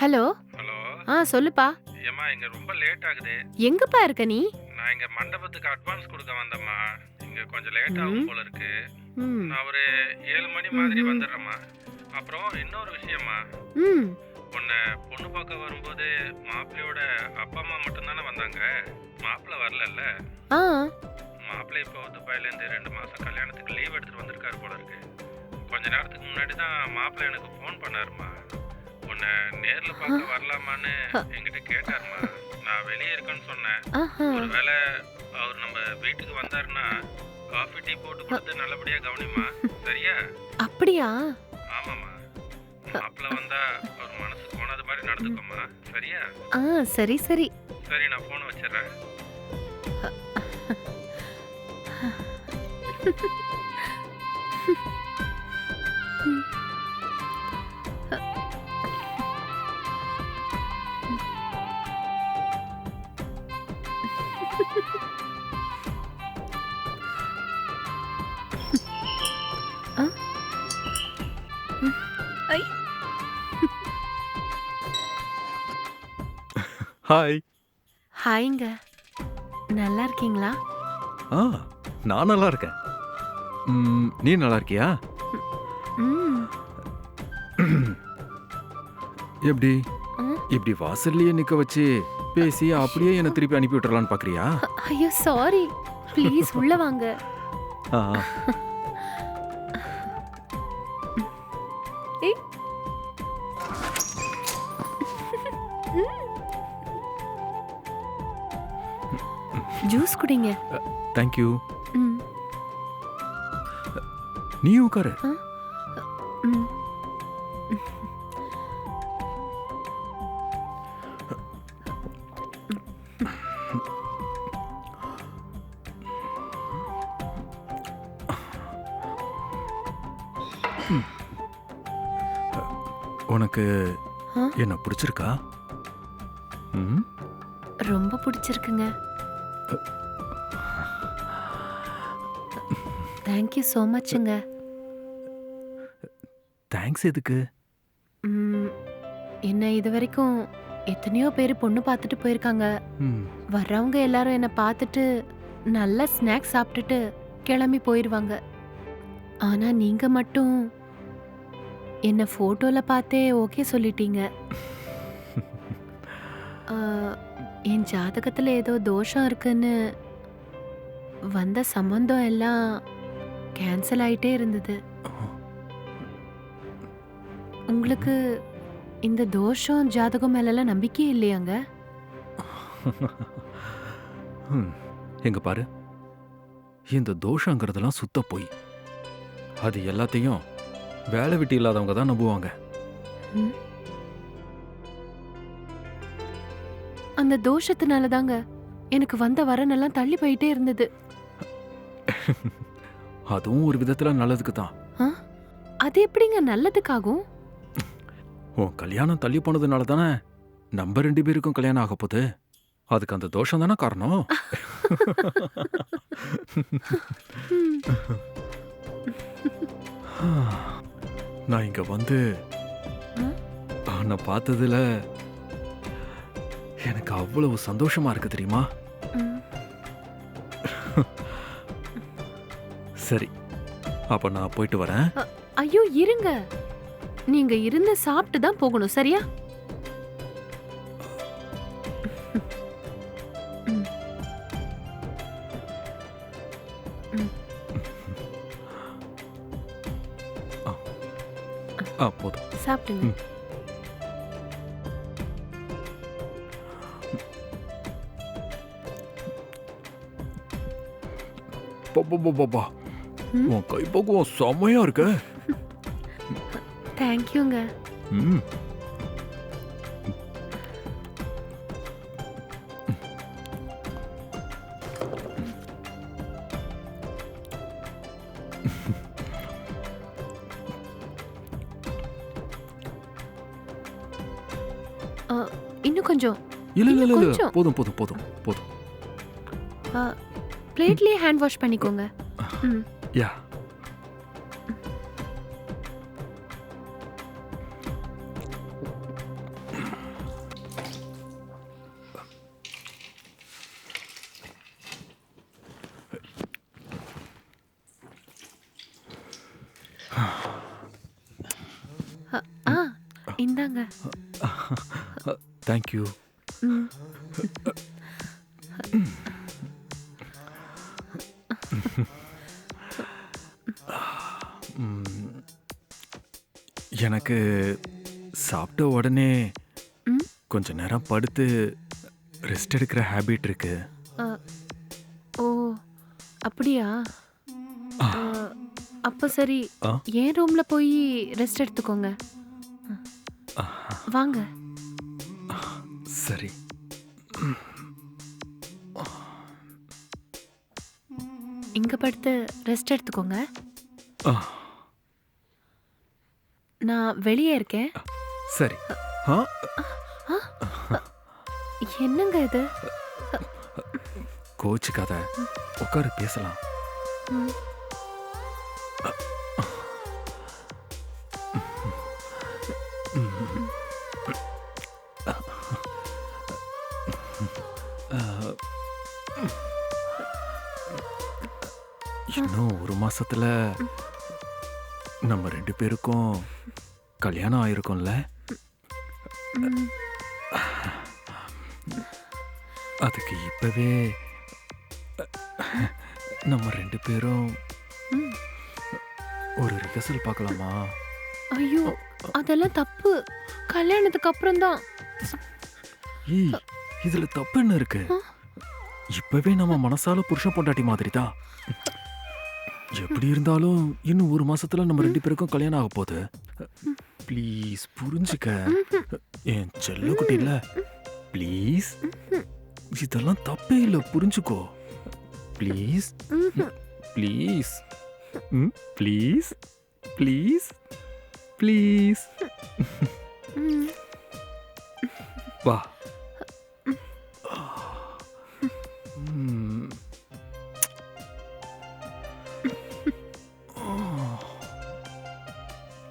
Hello. Hello. ஆ சொல்லுப்பா. ஏம்மா இங்க ரொம்ப லேட் ஆகுது. எங்கப்பா இருக்க நீ? நான் இங்க மண்டபத்துக்கு அட்வான்ஸ் கொடுக்க வந்தேம்மா. இங்க கொஞ்சம் லேட் ஆகும். போல இருக்கு நான் ஒரு ஏழு மணி மாதிரி. வந்துடுறேம்மா. அப்புறம் இன்னொரு விஷயம்மா. ம். உன்னை பொண்ணு பார்க்க வரும்போது மாப்பிள்ளையோட அப்பா அம்மா மட்டும்தானே வந்தாங்க? மாப்பிள்ளை வரலல்ல? ஆ. மாப்பிள்ளை இப்போ துபாயிலேருந்து ரெண்டு மாதம் கல்யாணத்துக்கு லீவ் எடுத்துட்டு வந்திருக்காரு போல இருக்கு கொஞ்ச நேரத்துக்கு முன்னாடி தான் மாப்பிள்ளை எனக்கு ஃபோன் பண்ணாருமா உன்னை நேரில் பார்க்க வரலாமான்னு என்கிட்ட கேட்டாருமா. நான் வெளியே இருக்கேன்னு சொன்னேன். ஒருவேளை அவர் நம்ம வீட்டுக்கு வந்தாருன்னா காஃபி டீ போட்டு கொடுத்து நல்லபடியா கவனிமா சரியா? அப்படியா? ஆமாம்மா. மாப்பிள்ளை வந்தா அவர் மனசு போனது மாதிரி நடந்துக்கோமா சரியா? ஆ சரி சரி. சரி நான் ஃபோனை வச்சிடுறேன். ஐ ஹாய் ஹாய்ங்க நல்லா இருக்கீங்களா ஆ நான் நல்லா இருக்கேன் ம், நீ நல்லா இருக்கியா ம். எப்படி ம். இப்படி வாசல்லையே நிக்க வச்சு பேசி அப்படியே என்ன திருப்பி அனுப்பி விட்டுறலான்னு பாக்குறியா? ஐயோ சாரி. ப்ளீஸ் உள்ள வாங்க. ஆ, ஏய் ஜூஸ் குடிங்க. you. ம். நீ உட்காரு. உனக்கு? என்ன பிடிச்சிருக்கா? ரொம்ப பிடிச்சிருக்குங்க. தேங்க்யூ ஸோ மச்சுங்க தேங்க்ஸ் எதுக்கு? என்ன இது வரைக்கும் எத்தனையோ பேர் பொண்ணு பார்த்துட்டு போயிருக்காங்க. வர்றவங்க எல்லாரும் என்னை பார்த்துட்டு நல்ல ஸ்நாக்ஸ் சாப்பிட்டுட்டு கிளம்பி போயிடுவாங்க ஆனா நீங்க மட்டும் என்ன ஃபோட்டோல பார்த்தே ஓகே சொல்லிட்டீங்க. என் ஜாதகத்துல ஏதோ தோஷம் இருக்குன்னு வந்த சம்பந்தம் எல்லாம் கேன்சல் ஆயிட்டே இருந்தது. உங்களுக்கு இந்த தோஷம் ஜாதகம் மேலெல்லாம் நம்பிக்கை இல்லையாங்க? எங்க பாரு. இந்த தோஷங்கிறதெல்லாம் சுத்த போய். அது எல்லாத்தையும் வேலை வெட்டி இல்லாதவங்க தான் நம்புவாங்க. அந்த தோஷத்தினால தாங்க எனக்கு வந்த வரனெல்லாம் தள்ளி போயிட்டே இருந்தது. அதுவும் ஒரு விதத்துல நல்லதுக்கு தான். ஆ? அது எப்படிங்க நல்லதுக்காகும்? உன் கல்யாணம் தள்ளி போனதுனால தானே நம்ம ரெண்டு பேருக்கும் கல்யாணம் ஆக போகுது. அதுக்கு அந்த தோஷம் தானே காரணம்? நான் இங்க வந்து ஆ? அவனை பார்த்ததுல எனக்கு அவ்வளவு சந்தோஷமா இருக்கு தெரியுமா. சரி அப்ப நான் போயிட்டு வரேன். ஐயோ இருங்க. நீங்க இருந்து சாப்பிட்டு தான் போகணும் சரியா? போதும். சாப்பிடுங்க. பாப்பா. உன் கைப்பக்குவம் செம்மையா இருக்க. தேங்க்யூங்க. ம். இன்னும் கொஞ்சம். இல்ல இல்ல இல்ல. போதும் போதும் போதும் போதும். பிளேட்லயே ஹேண்ட் வாஷ் பண்ணிக்கோங்க. ம். யா. இந்தாங்க. தேங்க்யூ ம். எனக்கு சாப்பிட்ட உடனே? கொஞ்ச நேரம் படுத்து ரெஸ்ட் எடுக்கிற ஹேபிட் இருக்கு. ஓ அப்படியா? அப்ப சரி? என் ரூம்ல போய் ரெஸ்ட் எடுத்துக்கோங்க? வாங்க. சரி. இங்க படுத்து ரெஸ்ட் எடுத்துக்கோங்க. நான் வெளியே இருக்கேன். சரி. ஆ? என்னங்க இது? கோச்சுக்காத. உட்காரு பேசலாம். ம். இன்னும் ஒரு மாசத்துல நம்ம ரெண்டு பேருக்கும் கல்யாணம் ஆயிருக்கும்ல? அதுக்கு இப்பவே நம்ம ரெண்டு பேரும். ஒரு ரிஹர்சல் பார்க்கலாமா? ஐயோ அதெல்லாம் தப்பு. கல்யாணத்துக்கு அப்புறம் தான் ஏய் இதுல தப்பு என்ன இருக்கு? இப்பவே நம்ம மனசால புருஷன் பொண்டாட்டி மாதிரி தான் எப்படி இருந்தாலும் இன்னும் ஒரு மாசத்துல நம்ம ரெண்டு பேருக்கும் கல்யாணம் ஆக போகுது. ப்ளீஸ் புரிஞ்சுக்க. என் செல்ல குட்டி இல்ல. ப்ளீஸ் இதெல்லாம் தப்பே இல்ல புரிஞ்சுக்கோ. Please please please please please வா.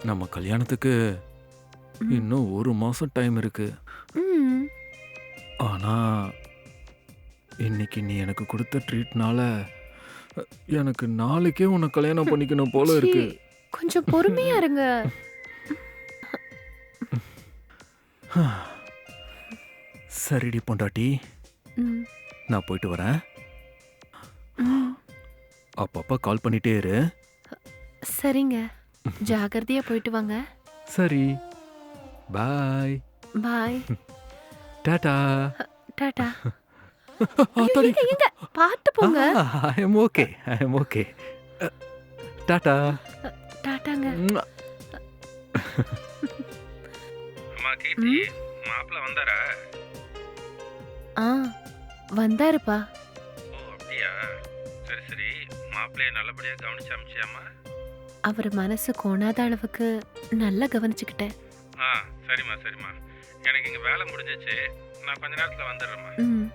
நம்ம கல்யாணத்துக்கு இன்னும் ஒரு மாசம் டைம் இருக்கு. ஆனா இன்னைக்கு நீ எனக்கு கொடுத்த ட்ரீட்னால எனக்கு நாளைக்கே உன்னை கல்யாணம் பண்ணிக்கணும் போல இருக்கு. கொஞ்சம் பொறுமையா இருங்க. சரிடி பொண்டாட்டி. நான் போயிட்டு வரேன். அப்பப்ப கால் பண்ணிட்டே இரு. சரிங்க. ஜாகிரதையா போயிட்டு வாங்க. சரி. பாய். பாய். டாடா. டாடா. எங்க எங்க? பார்த்து போங்க. I am okay I am okay. Tata. டாட்டாங்க. அம்மா கீர்த்தி மாப்பிள்ள வந்தாரா? ஆ வந்தாருப்பா. ஓ அப்படியா? சரி சரி. மாப்பிள்ளைய நல்லபடியா கவனிச்சு அமிச்சியாமா அவர் மனசு கோணாத அளவுக்கு நல்லா கவனிச்சுக்கிட்டேன் ஆ சரிம்மா சரிம்மா. எனக்கு இங்க வேலை முடிஞ்சிச்சு. நான் கொஞ்ச நேரத்துல வந்துடுறேம்மா. ம்.